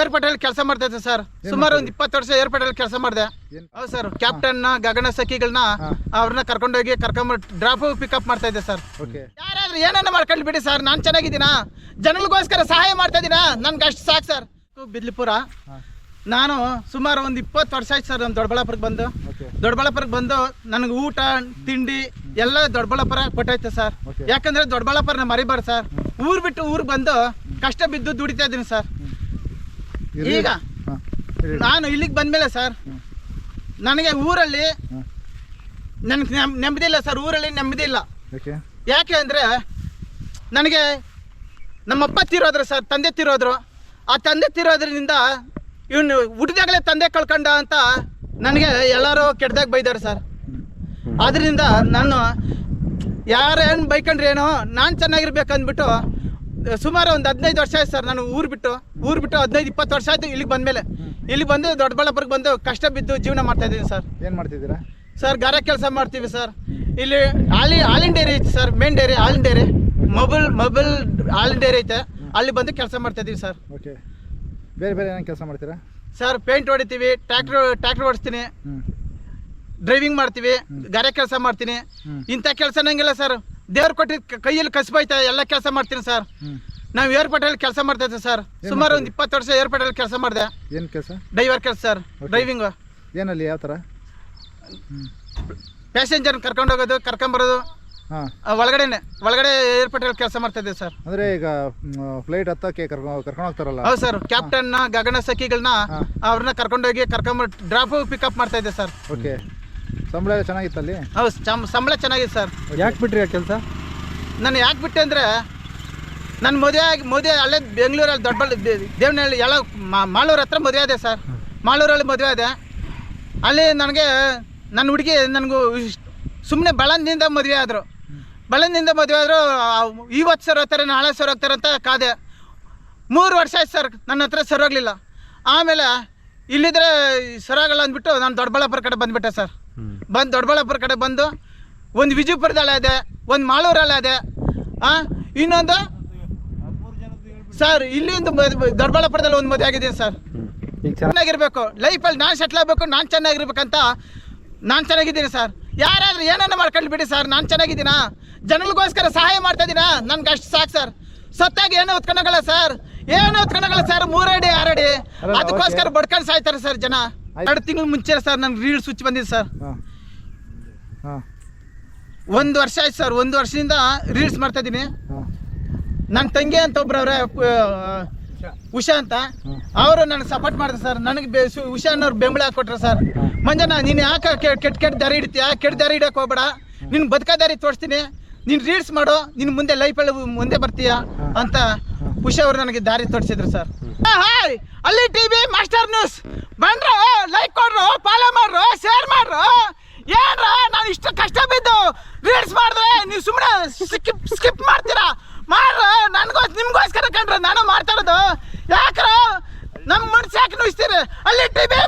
Airport ಅಲ್ಲಿ ಕೆಲಸ ಮಾಡ್ತಾ ಇದ್ದೆ ಸರ್. ಸುಮಾರು ಒಂದು ಇಪ್ಪತ್ತು ವರ್ಷ ಏರ್ಪೋರ್ಟ್ ಅಲ್ಲಿ ಕೆಲಸ ಮಾಡಿದೆ. ಹೌದು ಸರ್ ಕ್ಯಾಪ್ಟನ್ ಗಗನ ಸಖಿಗಳನ್ನ ಅವ್ರನ್ನ ಕರ್ಕೊಂಡೋಗಿ ಕರ್ಕೊಂಡ್ ಡ್ರಾಪ್ ಪಿಕಪ್ ಮಾಡ್ತಾ ಇದ್ದೆ ಸರ್. ಯಾರಾದ್ರೂ ಏನನ್ನ ಮಾಡ್ಕೊಂಡು ಬಿಡಿ ಸರ್ ನಾನು ಚೆನ್ನಾಗಿದ್ದೀನಾ? ಜನಗಳಿಗೋಸ್ಕರ ಸಹಾಯ ಮಾಡ್ತಾ ಇದ್ದೀನಾ ನನ್ಗೆ ಅಷ್ಟು ಸಾಕು ಸರ್. ಬಿದ್ಲಿಪುರ. ನಾನು ಸುಮಾರು ಒಂದು ಇಪ್ಪತ್ತು ವರ್ಷ ಆಯ್ತು ಸರ್ ನಾನು ದೊಡ್ಡಬಳ್ಳಾಪುರಕ್ಕೆ ಬಂದು. ದೊಡ್ಡಬಳ್ಳಾಪುರಕ್ಕೆ ಬಂದು ನನಗೆ ಊಟ ತಿಂಡಿ ಎಲ್ಲ ದೊಡ್ಡಬಳ್ಳಾಪುರ ಕೊಟ್ಟೈತೆ ಸರ್. ಯಾಕಂದ್ರೆ ದೊಡ್ಡಬಳ್ಳಾಪುರನ ಮರಿಬಾರ್ದು ಸರ್. ಊರು ಬಿಟ್ಟು ಊರು ಬಂದು ಕಷ್ಟ ಬಿದ್ದು ದುಡಿತಾ ಇದ್ದೀನಿ ಸರ್. ಈಗ? ನಾನು ಇಲ್ಲಿಗೆ ಬಂದಮೇಲೆ ಸರ್ ನನಗೆ ಊರಲ್ಲಿ ನನಗೆ ನೆಮ್ಮದಿಲ್ಲ ನೆಮ್ಮದಿ ಇಲ್ಲ ಸರ್ ಊರಲ್ಲಿ ನೆಮ್ಮದಿ ಇಲ್ಲ. ಯಾಕೆ? ಅಂದರೆ ನನಗೆ ನಮ್ಮಪ್ಪ ತೀರೋದ್ರು ಸರ್ ತಂದೆ ತಿರೋದ್ರು. ಆ ತಂದೆ ತೀರೋದ್ರಿಂದ ಇವನು ಹುಟ್ಟಿದಾಗಲೇ ತಂದೆ ಕಳ್ಕೊಂಡ ಅಂತ ನನಗೆ ಎಲ್ಲರೂ ಕೆಟ್ಟದಾಗ ಬೈದಾರೆ ಸರ್. ಆದ್ದರಿಂದ ನಾನು ಯಾರೇನು ಬೈಕಂಡ್ರೇನು ಏನೋ ನಾನು ಚೆನ್ನಾಗಿರ್ಬೇಕು ಅಂದ್ಬಿಟ್ಟು ಸುಮಾರು ಒಂದು ಹದಿನೈದು ವರ್ಷ ಆಯ್ತು ಸರ್ ನಾನು ಊರು ಬಿಟ್ಟು. ಊರು ಬಿಟ್ಟು ಹದಿನೈದು ಇಪ್ಪತ್ತು ವರ್ಷ ಆಯ್ತು ಇಲ್ಲಿಗೆ ಬಂದಮೇಲೆ. ಇಲ್ಲಿ ಬಂದು ದೊಡ್ಡಬಳ್ಳಾಪುರಕ್ಕೆ ಬಂದು ಕಷ್ಟ ಬಿದ್ದು ಜೀವನ ಮಾಡ್ತಾ ಇದ್ದೀನಿ ಸರ್. ಏನು ಮಾಡ್ತಿದ್ದೀರಾ? ಸರ್ ಗಾರೆ ಕೆಲಸ ಮಾಡ್ತೀವಿ ಸರ್. ಇಲ್ಲಿ ಹಾಲಿ ಹಾಲಿನ ಡೈರಿ ಐತೆ ಸರ್ ಮೇನ್ ಡೈರಿ ಹಾಲಿನ ಡೈರಿ. ಮೊಬೈಲ್ ಮೊಬೈಲ್ ಹಾಲಿನ ಡೈರಿ ಐತೆ. ಅಲ್ಲಿ ಬಂದು ಕೆಲಸ ಮಾಡ್ತಾ ಇದ್ದೀವಿ ಸರ್. ಓಕೆ. ಬೇರೆ ಬೇರೆ ಏನೇನು ಕೆಲಸ ಮಾಡ್ತೀರಾ? ಸರ್ ಪೇಂಟ್ ಹೊಡಿತೀವಿ ಟ್ರ್ಯಾಕ್ಟ್ರ್ ಟ್ರ್ಯಾಕ್ಟರ್ ಹೊಡಿಸ್ತೀನಿ ಡ್ರೈವಿಂಗ್ ಮಾಡ್ತೀವಿ ಗಾರೆ ಕೆಲಸ ಮಾಡ್ತೀನಿ. ಇಂಥ ಕೆಲಸ ನಂಗಿಲ್ಲ ಸರ್. ದೇವ್ರು ಕೊಟ್ಟಿದ್ ಕೈಯಲ್ಲಿ ಕಸಬೈತೆ ಎಲ್ಲ ಕೆಲಸ ಮಾಡ್ತೀನಿ ಸರ್. ನಾವು ಏರ್ಪೋರ್ಟಲ್ಲಿ ಕೆಲಸ ಮಾಡ್ತಾ ಇದ್ದೆ ಸರ್. ಸುಮಾರು ಒಂದು ಇಪ್ಪತ್ತು ವರ್ಷ ಏರ್ಪೋರ್ಟಲ್ಲಿ ಕೆಲಸ ಮಾಡಿದೆ. ಏನು ಕೆಲಸ? ಡ್ರೈವರ್ ಕೆಲಸ ಸರ್ ಡ್ರೈವಿಂಗು ಏನಲ್ಲಿ ಯಾವ ಥರ ಪ್ಯಾಸೆಂಜರ್ ಕರ್ಕೊಂಡು ಹೋಗೋದು ಕರ್ಕೊಂಬರೋದು ಹಾಂ. ಒಳಗಡೆನೆ ಒಳಗಡೆ ಏರ್ಪೋರ್ಟಲ್ಲಿ ಕೆಲಸ ಮಾಡ್ತಾ ಇದ್ದೆ ಸರ್. ಅಂದರೆ ಈಗ ಫ್ಲೈಟ್ ಹತ್ತಕ್ಕೆ ಕರ್ಕೊಂಡು ಕರ್ಕೊಂಡು ಹೋಗ್ತಾರಲ್ಲ? ಹೌದು ಸರ್ ಕ್ಯಾಪ್ಟನ್ ಗಗನ ಸಖಿಗಳನ್ನ. ಅವ್ರನ್ನ ಕರ್ಕೊಂಡೋಗಿ ಕರ್ಕೊಂಡ್ ಡ್ರಾಪ್ ಪಿಕಪ್ ಮಾಡ್ತಾ ಇದ್ದೆ ಸರ್. ಓಕೆ ಸಂಬಳ ಎಲ್ಲ ಚೆನ್ನಾಗಿತ್ತು ಅಲ್ಲಿ ಹೌದು ಚಮ್- ಸಂಬಳ ಚೆನ್ನಾಗಿದೆ ಸರ್. ಯಾಕೆ ಬಿಟ್ರಿ ಆ ಕೆಲಸ? ನಾನು ಯಾಕೆ ಬಿಟ್ಟೆ ಅಂದರೆ ನನ್ನ ಮದುವೆ ಆಗಿ ಮದುವೆ ಅಲ್ಲೇ ಬೆಂಗಳೂರಲ್ಲಿ ದೊಡ್ಡ ದೇವನಹಳ್ಳಿ ಎಲ್ಲ ಮಾ- ಮಾಲೂರು ಹತ್ರ ಮದುವೆ ಆದೆ ಸರ್. ಮಾಳೂರಲ್ಲಿ ಮದುವೆ ಆದೆ. ಅಲ್ಲಿ ನನಗೆ ನನ್ನ ಹುಡುಗಿ ನನಗೂ ಸುಮ್ಮನೆ ಬಳಂದಿಂದ ಮದುವೆ ಆದರು. ಬಳಂದಿಂದ ಮದುವೆ ಆದರು ಇವತ್ತು ಸರ್ ಹೋಗ್ತಾರೆ ನಾಳೆ ಸರ್ ಹೋಗ್ತಾರೆ ಅಂತ ಕಾದೆ. ಮೂರು ವರ್ಷ ಆಯ್ತು ಸರ್ ನನ್ನ ಹತ್ರ ಸರೋಗ್ಲಿಲ್ಲ ಆಮೇಲೆ ಇಲ್ಲಿದ್ರೆ ಸರಾಗಲ್ಲ ಅಂದ್ಬಿಟ್ಟು ನಾನು ದೊಡ್ಡಬಳ್ಳಾಪುರ ಕಡೆ ಬಂದುಬಿಟ್ಟೆ ಸರ್. ಬಂದು ದೊಡ್ಡಬಳ್ಳಾಪುರ ಕಡೆ ಬಂದು ಒಂದು ವಿಜಯಪುರದಲ್ಲಿ ಇದೆ ಒಂದು ಮಾಳೂರಲ್ಲಿ ಇದೆ ಆ ಇನ್ನೊಂದು ಸರ್ ಇಲ್ಲಿಂದ ದೊಡ್ಡಬಳ್ಳಾಪುರದಲ್ಲಿ ಒಂದು ಮದುವೆ ಆಗಿದ್ದೀನಿ ಸರ್. ಚೆನ್ನಾಗಿರ್ಬೇಕು ಲೈಫಲ್ಲಿ ನಾನು ಸೆಟ್ಲ್ ಆಗಬೇಕು ನಾನು ಚೆನ್ನಾಗಿರ್ಬೇಕಂತ ನಾನು ಚೆನ್ನಾಗಿದ್ದೀನಿ ಸರ್. ಯಾರಾದರೂ ಏನನ್ನ ಮಾಡ್ಕೊಂಡು ಬಿಡಿ ಸರ್ ನಾನು ಚೆನ್ನಾಗಿದ್ದೀನಾ? ಜನಗಳಿಗೋಸ್ಕರ ಸಹಾಯ ಮಾಡ್ತಾ ಇದ್ದೀನಾ ನನ್ಗೆ ಅಷ್ಟು ಸಾಕು ಸರ್. ಸತ್ತಾಗಿ ಏನೋ ಹೊತ್ಕೊಂಡೋಗಲ್ಲ ಸರ್. ಏನು ಹೊತ್ಕೊಂಡೋಗಲ್ಲ ಸರ್ ಮೂರಡಿ ಆರಡಿ. ಅದಕ್ಕೋಸ್ಕರ. ಬಡ್ಕೊಂಡು ಸಾಯ್ತಾರೆ ಸರ್ ಜನ. ಎರಡು ತಿಂಗಳು ಮುಂಚೆ ಸರ್ ನನ್ಗೆ ರೀಲ್ ಸ್ವಿಚ್ ಬಂದಿದೆ ಸರ್. ಹಾಂ ಹಾಂ. ಒಂದು ವರ್ಷ ಆಯ್ತು ಸರ್ ಒಂದು ವರ್ಷದಿಂದ ರೀಲ್ಸ್ ಮಾಡ್ತಾ ಇದ್ದೀನಿ. ನನ್ನ ತಂಗಿ ಅಂತ ಒಬ್ರು ಅವ್ರೆ ಉಷಾ. ಅಂತ. ಅವರು ನನಗೆ ಸಪೋರ್ಟ್ ಮಾಡಿದ್ರು ಸರ್. ನನಗೆ ಬೆ ಉಷಾ ಅನ್ನೋರು ಬೆಂಬಲ ಕೊಟ್ರು ಸರ್. ಮಂಜನ ನೀನು ಯಾಕೆ ಕೆಟ್ಟ ಕೆಟ್ಟ ದಾರಿ ಹಿಡ್ತೀಯಾ? ಕೆಟ್ಟ ದಾರಿ ಹಿಡಿಯಕ್ಕೆ ಹೋಗ್ಬೇಡ. ನಿನ್ನ ಬದುಕ ದಾರಿ ತೋರಿಸ್ತೀನಿ. ನೀನು ರೀಲ್ಸ್ ಮಾಡು. ನಿನ್ನ ಮುಂದೆ ಲೈಫಲ್ಲಿ ಮುಂದೆ ಬರ್ತೀಯ? ಅಂತ ಉಷಾ ಅವರು ನನಗೆ ದಾರಿ ತೋರಿಸಿದ್ರು ಸರ್. ಹಾಯ್. ಅಲ್ಲಿ ಟಿವಿ ಮಾಸ್ಟರ್ ನ್ಯೂಸ್ ಬಂದ್ರೆ ಲೈಕ್ ಅಲ್ಲಿ ಟಿವಿ